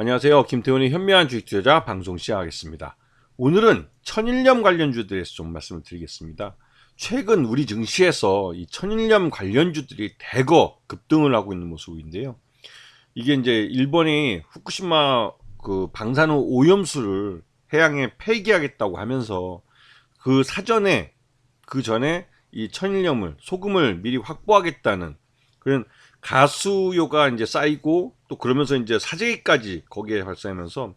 안녕하세요. 김태훈의 현명한 주식 투자자 방송 시작하겠습니다. 오늘은 천일염 관련주들에 대해서 좀 말씀을 드리겠습니다. 최근 우리 증시에서 이 천일염 관련주들이 대거 급등을 하고 있는 모습인데요. 이게 이제 일본이 후쿠시마 그 방사능 오염수를 해양에 폐기하겠다고 하면서 그 사전에 그 전에 이 천일염을 소금을 미리 확보하겠다는 그런 가수요가 이제 쌓이고 또 그러면서 이제 사재기까지 거기에 발생하면서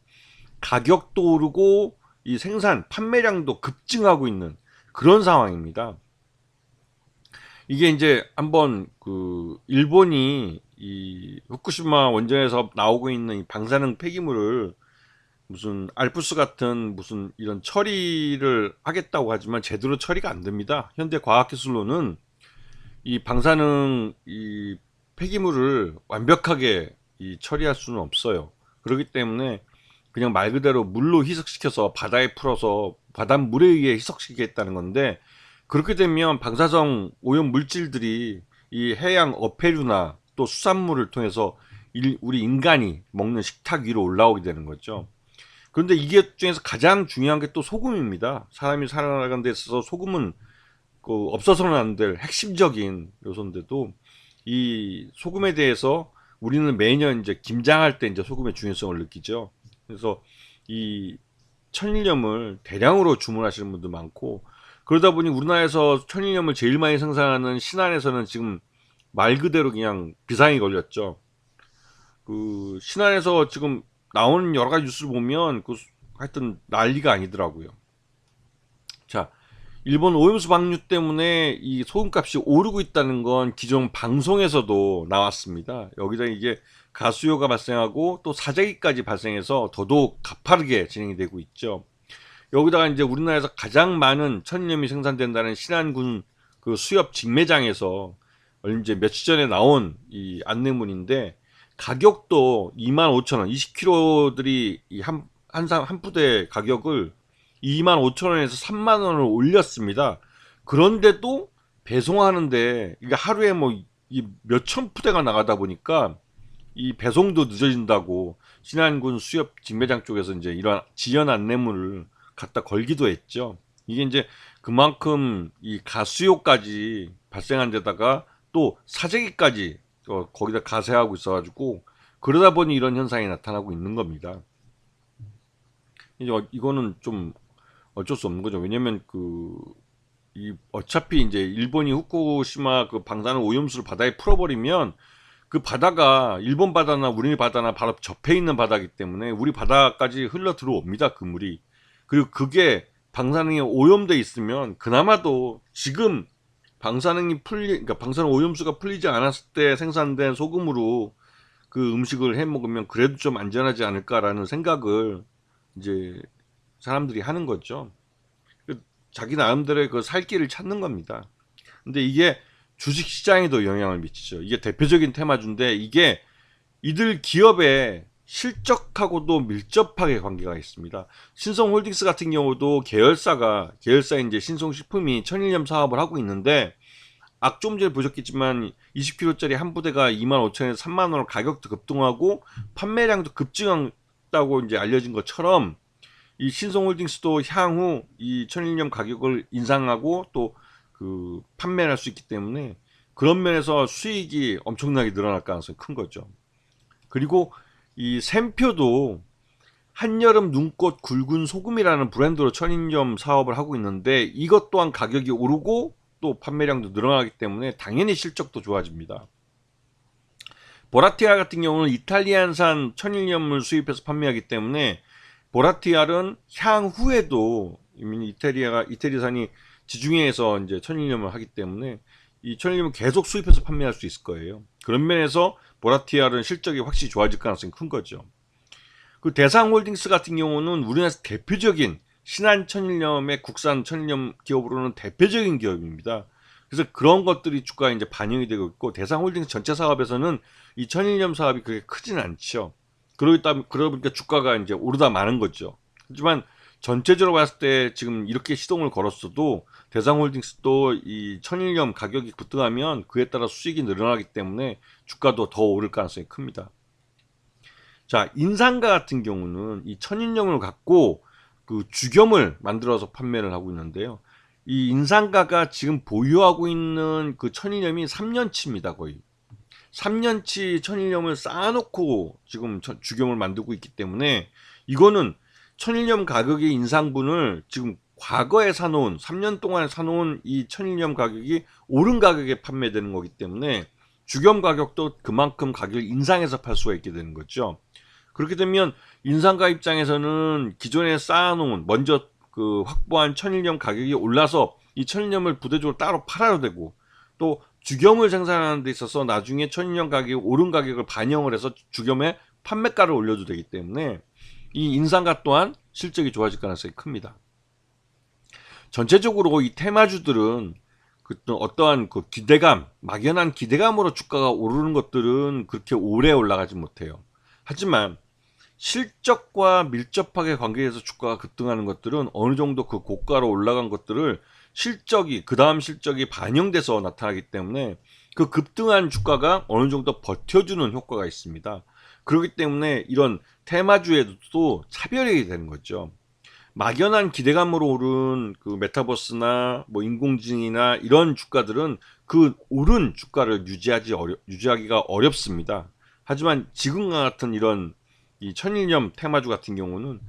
가격도 오르고 이 생산 판매량도 급증하고 있는 그런 상황입니다. 이게 이제 한번 그 일본이 이 후쿠시마 원전에서 나오고 있는 이 방사능 폐기물을 무슨 알프스 같은 무슨 이런 처리를 하겠다고 하지만 제대로 처리가 안 됩니다. 현대 과학 기술로는 이 방사능 이 폐기물을 완벽하게 이 처리할 수는 없어요. 그렇기 때문에 그냥 말 그대로 물로 희석시켜서 바다에 풀어서 바닷물에 의해 희석시키겠다는 건데 그렇게 되면 방사성 오염 물질들이 이 해양 어패류나 또 수산물을 통해서 일, 우리 인간이 먹는 식탁 위로 올라오게 되는 거죠. 그런데 이게 중에서 가장 중요한 게 또 소금입니다. 사람이 살아나가는 데 있어서 소금은 그 없어서는 안 될 핵심적인 요소인데도 이 소금에 대해서 우리는 매년 이제 김장할 때 이제 소금의 중요성을 느끼죠. 그래서 이 천일염을 대량으로 주문하시는 분도 많고 그러다 보니 우리나라에서 천일염을 제일 많이 생산하는 신안에서는 지금 말 그대로 그냥 비상이 걸렸죠. 그 신안에서 지금 나오는 여러 가지 뉴스를 보면 그 하여튼 난리가 아니더라고요. 자, 일본 오염수 방류 때문에 이 소금값이 오르고 있다는 건 기존 방송에서도 나왔습니다. 여기다 이게 가수요가 발생하고 또 사재기까지 발생해서 더더욱 가파르게 진행이 되고 있죠. 여기다가 이제 우리나라에서 가장 많은 천년염이 생산된다는 신안군 그 수협 직매장에서 이제 며칠 전에 나온 이 안내문인데 가격도 25,000원, 20kg들이 한, 한, 한 푸대 가격을 2만 5천 원에서 3만 원을 올렸습니다. 그런데도 배송하는데 이게 하루에 뭐 몇천 푸대가 나가다 보니까 이 배송도 늦어진다고 신안군 수협 직매장 쪽에서 이제 이런 지연 안내문을 갖다 걸기도 했죠. 이게 이제 그만큼 이 가수요까지 발생한 데다가 또 사재기까지 어, 거기다 가세하고 있어가지고 그러다 보니 이런 현상이 나타나고 있는 겁니다. 이제 어, 이거는 좀 어쩔 수 없는 거죠. 왜냐면 그, 이, 어차피 이제 일본이 후쿠시마 그 방사능 오염수를 바다에 풀어버리면 그 바다가 일본 바다나 우리 바다나 바로 접해 있는 바다기 때문에 우리 바다까지 흘러 들어옵니다. 그 물이. 그리고 그게 방사능이 오염돼 있으면 그나마도 지금 방사능이 풀리, 그러니까 방사능 오염수가 풀리지 않았을 때 생산된 소금으로 그 음식을 해 먹으면 그래도 좀 안전하지 않을까라는 생각을 이제 사람들이 하는 거죠. 그 자기 나름대로의 그 살 길을 찾는 겁니다. 근데 이게 주식 시장에도 영향을 미치죠. 이게 대표적인 테마주인데 이게 이들 기업의 실적하고도 밀접하게 관계가 있습니다. 신성홀딩스 같은 경우도 계열사가 계열사인 이제 신성식품이 천일염 사업을 하고 있는데 악좀 전에 보셨겠지만 20kg짜리 한 부대가 25,000에서 3만 원으로 가격도 급등하고 판매량도 급증했다고 이제 알려진 것처럼 이 신성홀딩스도 향후 이 천일염 가격을 인상하고 또 그 판매를 할수 있기 때문에 그런 면에서 수익이 엄청나게 늘어날 가능성이 큰 거죠. 그리고 이 샘표도 한여름 눈꽃 굵은 소금이라는 브랜드로 천일염 사업을 하고 있는데 이것 또한 가격이 오르고 또 판매량도 늘어나기 때문에 당연히 실적도 좋아집니다. 보라티아 같은 경우는 이탈리안산 천일염을 수입해서 판매하기 때문에 보라티알은 향후에도 이태리아가 이태리산이 지중해에서 이제 천일염을 하기 때문에 이 천일염을 계속 수입해서 판매할 수 있을 거예요. 그런 면에서 보라티알은 실적이 확실히 좋아질 가능성이 큰 거죠. 그 대상홀딩스 같은 경우는 우리나라에서 대표적인 신한 천일염의 국산 천일염 기업으로는 대표적인 기업입니다. 그래서 그런 것들이 주가에 이제 반영이 되고 있고 대상홀딩스 전체 사업에서는 이 천일염 사업이 그렇게 크지는 않죠. 그러다 그러다 보니까 주가가 이제 오르다 마는 거죠. 하지만 전체적으로 봤을 때 지금 이렇게 시동을 걸었어도 대상홀딩스도 이 천일염 가격이 급등하면 그에 따라 수익이 늘어나기 때문에 주가도 더 오를 가능성이 큽니다. 자, 인상가 같은 경우는 이 천일염을 갖고 그 주겸을 만들어서 판매를 하고 있는데요. 이 인상가가 지금 보유하고 있는 그 천일염이 3년치입니다, 거의. 3년치 천일염을 쌓아놓고 지금 천- 주겸을 만들고 있기 때문에 이거는 천일염 가격의 인상분을 지금 과거에 사놓은 3년 동안 사놓은 이 천일염 가격이 오른 가격에 판매되는 거기 때문에 주겸 가격도 그만큼 가격을 인상해서 팔 수가 있게 되는 거죠. 그렇게 되면 인상가 입장에서는 기존에 쌓아놓은 먼저 그 확보한 천일염 가격이 올라서 이 천일염을 부대적으로 따로 팔아야 되고 또 주겸을 생산하는 데 있어서 나중에 천일염 가격이 오른 가격을 반영을 해서 주겸의 판매가를 올려도 되기 때문에 이 인상가 또한 실적이 좋아질 가능성이 큽니다. 전체적으로 이 테마주들은 그또 어떠한 그 기대감, 막연한 기대감으로 주가가 오르는 것들은 그렇게 오래 올라가지 못해요. 하지만 실적과 밀접하게 관계해서 주가가 급등하는 것들은 어느 정도 그 고가로 올라간 것들을 실적이 그 다음 실적이 반영돼서 나타나기 때문에 그 급등한 주가가 어느 정도 버텨주는 효과가 있습니다. 그렇기 때문에 이런 테마주에도 차별이 되는 거죠. 막연한 기대감으로 오른 그 메타버스나 뭐 인공지능이나 이런 주가들은 그 오른 주가를 유지하지 어려, 유지하기가 어렵습니다. 하지만 지금과 같은 이런 이 천일염 테마주 같은 경우는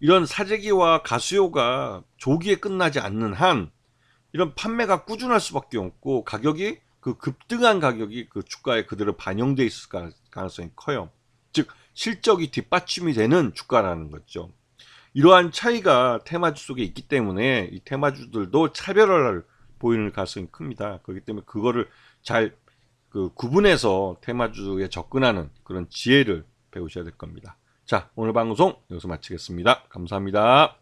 이런 사재기와 가수요가 조기에 끝나지 않는 한 이런 판매가 꾸준할 수밖에 없고 가격이 그 급등한 가격이 그 주가에 그대로 반영돼 있을 가- 가능성이 커요. 즉 실적이 뒷받침이 되는 주가라는 거죠. 이러한 차이가 테마주 속에 있기 때문에 이 테마주들도 차별화를 보이는 가능성이 큽니다. 그렇기 때문에 그거를 잘 그 구분해서 테마주에 접근하는 그런 지혜를 배우셔야 될 겁니다. 자, 오늘 방송 여기서 마치겠습니다. 감사합니다.